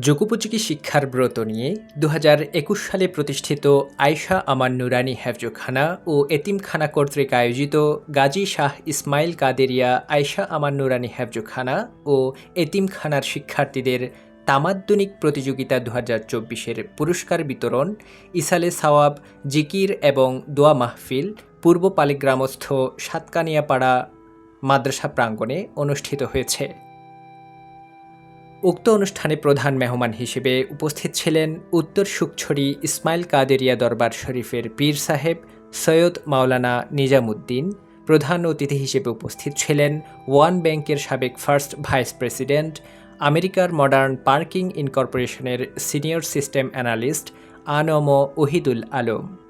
যোগোপযোগী শিক্ষার ব্রত নিয়ে দু সালে প্রতিষ্ঠিত আয়শা আমান নুরানি হেফজোখানা ও এতিমখানা কর্তৃক আয়োজিত গাজী শাহ ইসমাইল কাদেরিয়া আয়শা আমান নুরানি হেফজোখানা ও এতিমখানার শিক্ষার্থীদের তামাদ্দনিক প্রতিযোগিতা দু হাজার চব্বিশের পুরস্কার বিতরণ, ইসালে সাওয়াব, জিকির এবং দোয়া মাহফিল পূর্ব পালিগ্রামস্থ সাতকানিয়াপাড়া মাদ্রাসা প্রাঙ্গণে অনুষ্ঠিত হয়েছে। উক্ত অনুষ্ঠানে প্রধান মেহমান হিসেবে উপস্থিত ছিলেন উত্তর সুকছড়ি ইসমাইল কাদেরিয়া দরবার শরীফের পীর সাহেব সৈয়দ মাওলানা নিজামুদ্দিন, প্রধান অতিথি হিসেবে উপস্থিত ছিলেন ওয়ান ব্যাংকের সাবেক ফার্স্ট ভাইস প্রেসিডেন্ট, আমেরিকার modern parking ইনকর্পোরেশনের senior system analyst Anam Ohidul Alam.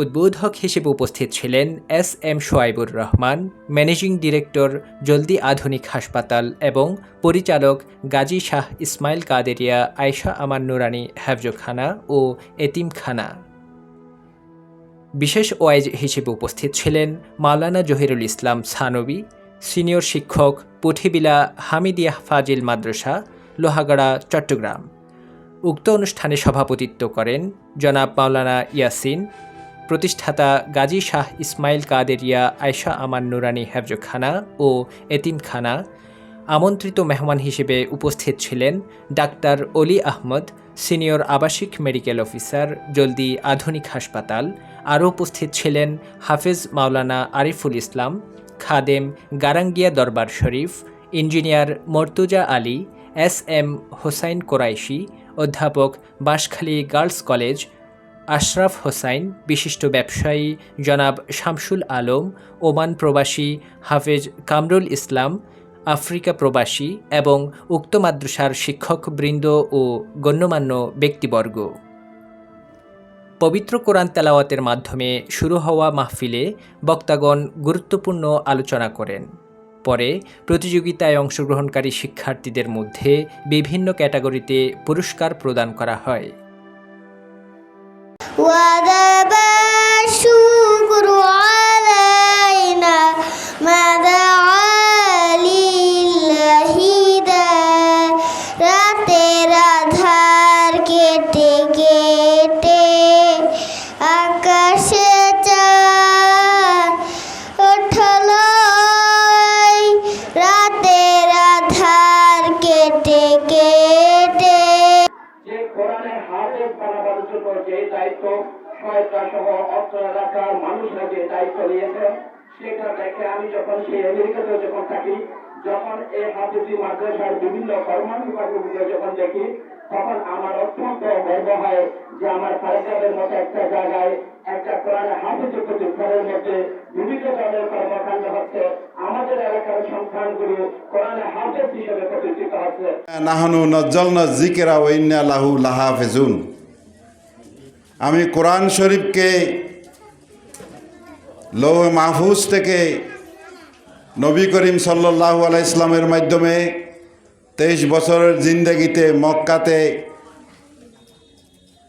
উদ্বোধক হিসেবে উপস্থিত ছিলেন S M Swaibur Rahman, managing director, Jaldi আধুনিক হাসপাতাল এবং পরিচালক গাজী শাহ ইসমাইল কাদেরিয়া, আয়শা আমান নুরানি হ্যাফজোখানা ও এতিমখানা বিশেষ ওয়াইজ হিসেবে উপস্থিত ছিলেন মাওলানা জহিরুল ইসলাম সানবী, সিনিয়র শিক্ষক পুঠিবিলা হামিদিয়া ফাজিল মাদ্রাসা, লোহাগাড়া, চট্টগ্রাম। উক্ত অনুষ্ঠানে সভাপতিত্ব করেন জনাব মাওলানা ইয়াসিন প্রতিষ্ঠাতা গাজী শাহ ইসমাইল কাদেরিয়া, আয়শা আমান নুরানি হেফজখানা ও এতিমখানা আমন্ত্রিত মেহমান হিসেবে উপস্থিত ছিলেন ডাক্তার অলি আহমদ, সিনিয়র আবাসিক মেডিকেল অফিসার, জলদি আধুনিক হাসপাতাল। আরও উপস্থিত ছিলেন হাফেজ মাওলানা আরিফুল ইসলাম, খাদেম Garangia Darbar Sharif, engineer Murtaza Ali, S M Hossain Quraishi, অধ্যাপক বাঁশখালী গার্লস কলেজ আশরাফ হোসাইন, বিশিষ্ট ব্যবসায়ী জনাব শামসুল আলম, ওমান প্রবাসী হাফেজ কামরুল ইসলাম, আফ্রিকা প্রবাসী এবং উক্ত মাদ্রাসার শিক্ষকবৃন্দ ও গণ্যমান্য ব্যক্তিবর্গ। পবিত্র কোরআন তেলাওয়াতের মাধ্যমে শুরু হওয়া মাহফিলে বক্তাগণ গুরুত্বপূর্ণ আলোচনা করেন। পরে প্রতিযোগিতায় অংশগ্রহণকারী শিক্ষার্থীদের মধ্যে বিভিন্ন ক্যাটাগরিতে পুরস্কার প্রদান করা হয়। وذاب হাফেজ বানাবার জন্য যে দায়িত্ব সহায়তা সহ অর্থ এলাকার মানুষরা যে দায়িত্ব নিয়েছেন সেটা দেখে আমি যখন সেই আমেরিকাতে যখন থাকি, যখন এই হাফিজি মাদ্রাসার বিভিন্ন কর্মানুষ্ঠানগুলো যখন দেখি, তখন আমার অত্যন্ত গর্ব হয় যে আমার ফারেকাদের মতো একটা জায়গায় একটা কোরআনে হাফিজি প্রতিষ্ঠানের মধ্যে বিভিন্ন ধরনের কর্মকাণ্ড হচ্ছে, আমাদের এলাকার সন্তানগুলো কোরআনে হাফেজ হিসেবে প্রতিষ্ঠিত হচ্ছে। নাহানু নজ্জলনা জিকেরা ওইন্না লাহু লাহাফেজুন। আমি কোরআন শরীফকে লৌহ মাহফুজ থেকে নবী করিম সাল্লাল্লাহু আলাই ইসলামের মাধ্যমে তেইশ বছরের জিন্দগিতে মক্কাতে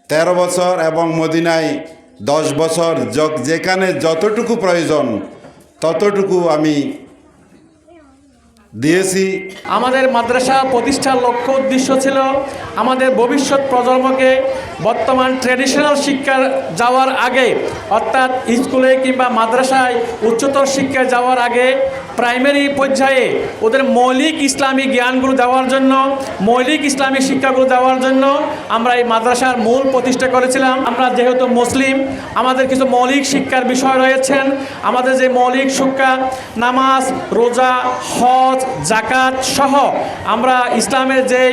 তেরো বছর এবং মদিনায় দশ বছর যেখানে যতটুকু প্রয়োজন ততটুকু আমি দিয়েছি। আমাদের মাদ্রাসা প্রতিষ্ঠার লক্ষ্য উদ্দেশ্য ছিল আমাদের ভবিষ্যৎ প্রজন্মকে বর্তমান ট্রেডিশনাল শিক্ষার যাওয়ার আগে, অর্থাৎ স্কুলে কিংবা মাদ্রাসায় উচ্চতর শিক্ষায় যাওয়ার আগে প্রাইমারি পর্যায়ে ওদের মৌলিক ইসলামী জ্ঞানগুলো দেওয়ার জন্য, মৌলিক ইসলামী শিক্ষাগুলো দেওয়ার জন্য আমরা এই মাদ্রাসার মূল প্রতিষ্ঠা করেছিলাম। আমরা যেহেতু মুসলিম, আমাদের কিছু মৌলিক শিক্ষার বিষয় রয়েছেন। আমাদের যে মৌলিক শিক্ষা নামাজ, রোজা, হজ জাকাত সহ আমরা ইসলামের যে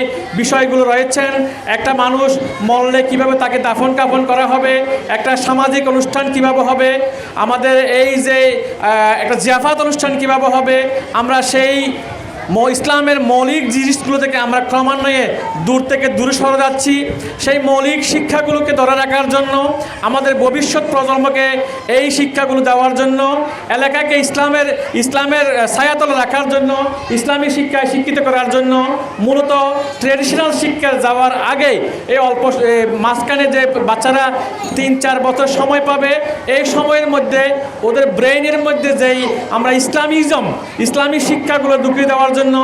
বিষয়গুলো রয়েছেন, একটা মানুষ মরলে কীভাবে তাকে দাফন কাফন করা হবে, একটা সামাজিক অনুষ্ঠান কীভাবে হবে, আমাদের এই যে একটা জিয়াফাত অনুষ্ঠান কীভাবে হবে। আমরা সেই ইসলামের মৌলিক জিনিসগুলো থেকে আমরা ক্রমান্বয়ে দূর থেকে দূরে সরে যাচ্ছি। সেই মৌলিক শিক্ষাগুলোকে ধরে রাখার জন্য, আমাদের ভবিষ্যৎ প্রজন্মকে এই শিক্ষাগুলো দেওয়ার জন্য, এলাকাকে ইসলামের ইসলামের ছায়াতলে রাখার জন্য, ইসলামী শিক্ষায় শিক্ষিত করার জন্য মূলত ট্রেডিশনাল শিক্ষা যাওয়ার আগে এই অল্প মাঝখানে যে বাচ্চারা তিন, চার বছর সময় পাবে, এই সময়ের মধ্যে ওদের ব্রেইনের মধ্যে যেই আমরা ইসলামিজম, ইসলামী শিক্ষাগুলো ঢুকিয়ে দেওয়ার জন্য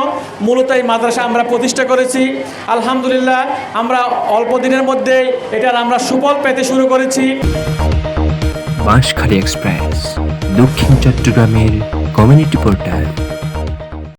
মূলত এই মাদ্রাসা আমরা প্রতিষ্ঠা করেছি। আলহামদুলিল্লাহ, আমরা অল্প দিনের মধ্যে এটার আমরা সুফল পেতে শুরু করেছি। বাঁশখালী এক্সপ্রেস, দক্ষিণ চট্টগ্রামের কমিউনিটি পোর্টাল।